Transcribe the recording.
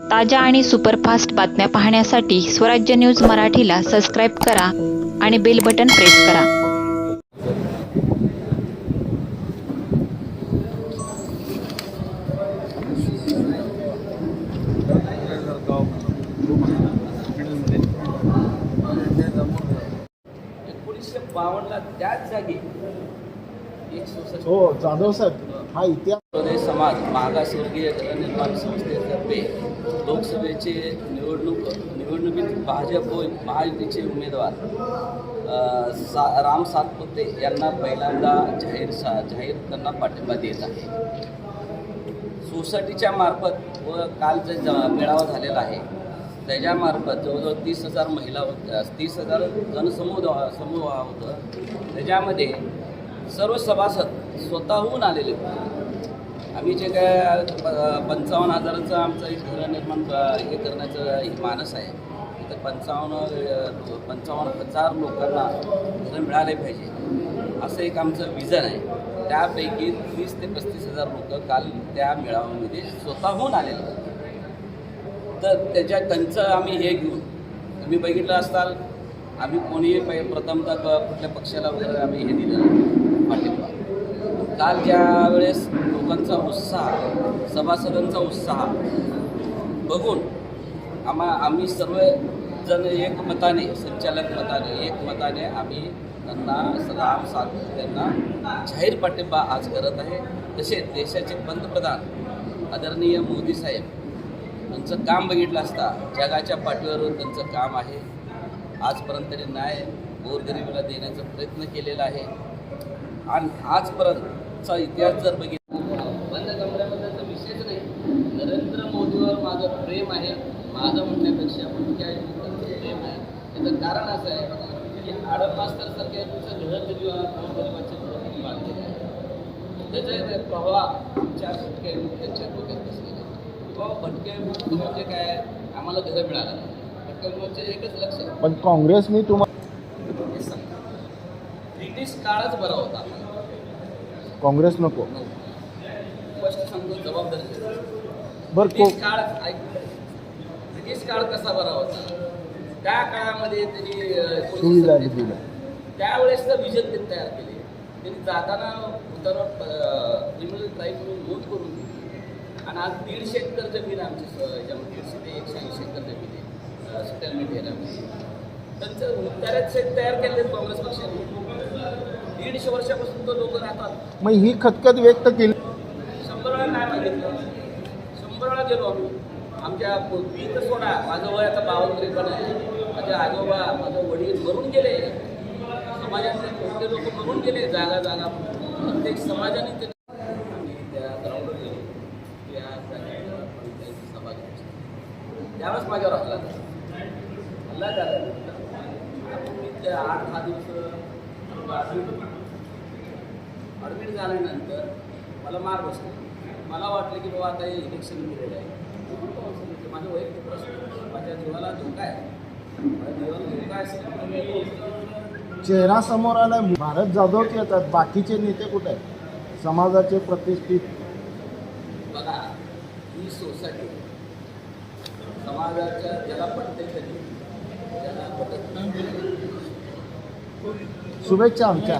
ताज्या आणि सुपरफास्ट बातम्या पाहण्यासाठी स्वराज्य न्यूज मराठीला सबस्क्राईब करा आणि बेल बटन प्रेस करा. एकोणीसशे बावन्नला त्याच जागी हो जाधव साहेब हा इतिहास समाज मागासवर्गीय जननिर्माण संस्थेतर्फे लोकसभेचे निवडणूक निवडणुकीत भाजप व महायुतीचे उमेदवार सा राम सातपुते यांना पहिल्यांदा जाहीर सा जाहीर त्यांना पाठिंबा देत आहे. सोसायटीच्या मार्फत व काल जे ज मेळावा झालेला आहे त्याच्यामार्फत जवळजवळ तीस हजार महिला होत्या तीस हजार जनसमूह समूह होतं. त्याच्यामध्ये सर्व सभासद स्वतःहून आलेले होते. आम्ही जे काय पंचावन्न हजाराचं आमचं एक घर निर्माण हे करण्याचं एक मानस आहे. तर पंचावन्न पंचावन्न हजार लोकांना घरं मिळाले पाहिजे. असं एक आमचं विजन आहे. त्यापैकी तीस ते पस्तीस हजार लोक काल त्या मेळाव्यामध्ये स्वतःहून आलेले होते. तर त्याच्या त्यांचं आम्ही हे घेऊन तुम्ही बघितलं असताल आम्ही कोणीही पै प्रथमतः कुठल्या पक्षाला वगैरे आम्ही हे दिलं पाठिंबा. काल ज्या वेळेस लोकांचा उत्साह सभासदांचा उत्साह बघून आम्हा आम्ही सर्व जण संचालक मताने एकमताने आम्ही त्यांना राम साथ त्यांना जाहीर पाठिंबा आज करत आहे. तसेच देशाचे पंतप्रधान आदरणीय मोदी साहेब त्यांचं काम बघितलं असता जगाच्या पाठीवर त्यांचं काम आहे. आजपर्यंत तरी न्याय गोरगरिबीला देण्याचा प्रयत्न केलेला आहे. आणि आजपर्यंतचा इतिहास जर बघितला बंद कमऱ्याबद्दलचा विषयच नाही. नरेंद्र मोदीवर माझं प्रेम आहे माझं म्हणण्यापेक्षा कुठल्याही लोकांचं प्रेम आहे. त्याचं कारण असं आहे की आडम मास्तर सारख्या घर गरीबाचे घर बांधलेलं आहे. त्याचा प्रभाव आमच्या भटक्या त्यांच्या डोक्यात बसलेला आहे. बाबा भटके म्हणजे काय? आम्हाला घरं मिळालं भटके एकच लक्ष आहे. पण काँग्रेसने तुम्हाला काळच बरा होता. काँग्रेस नको. स्पष्ट सांगतो जबाबदारी. बर काळ ऐक. ब्रिटिश काळ कसा बरा होता? त्या काळामध्ये त्यांनी त्यावेळेस विजन त्यांनी तयार केले. त्यांनी जाताना क्रिमिनल क्राईम म्हणून नोंद करून दिली. आणि आज दीडशे एकर जमीन आमची याच्यामध्ये दीडशे ते एकशे ऐंशी एकर जमीन आहे. सेटलमेंट एरियामध्ये त्यांचं उतार्यात तयार केले काँग्रेस पक्षाने. दीडशे वर्षापासून तो लोक राहतात. मग ही खतखत व्यक्त केली. शंभर वेळा नाही मागितलं. शंभर वेळा गेलो आम्ही. आमच्या मी तर सोडा माझं वय आता बावन्न त्रेपन्न आहे. माझे आजोबा माझं वडील मरून गेले. समाजातले मोठे लोक मरून गेले जागा जागा. प्रत्येक समाजाने ते त्या ग्राउंडवर गेलो. त्या सभा त्यावेळेस माझ्यावर हल्ला झाला. हल्ला त्या आठ दहा दिवस ॲडमिट झाल्यानंतर मला मार बसले मला वाटलं की बाबा आता हे इलेक्शन दिलेलं आहे माझ्या वैयक्तिक प्रश्न माझ्या जीवाला धोका आहे माझ्या जीवाला धोका आहे चेहरा समोर आलाय भारत जाधवच येतात बाकीचे नेते कुठे आहेत? समाजाचे प्रतिष्ठित. बघा ही सोसायटी समाजाच्या ज्याला पटते शुभेच्छा आमच्या.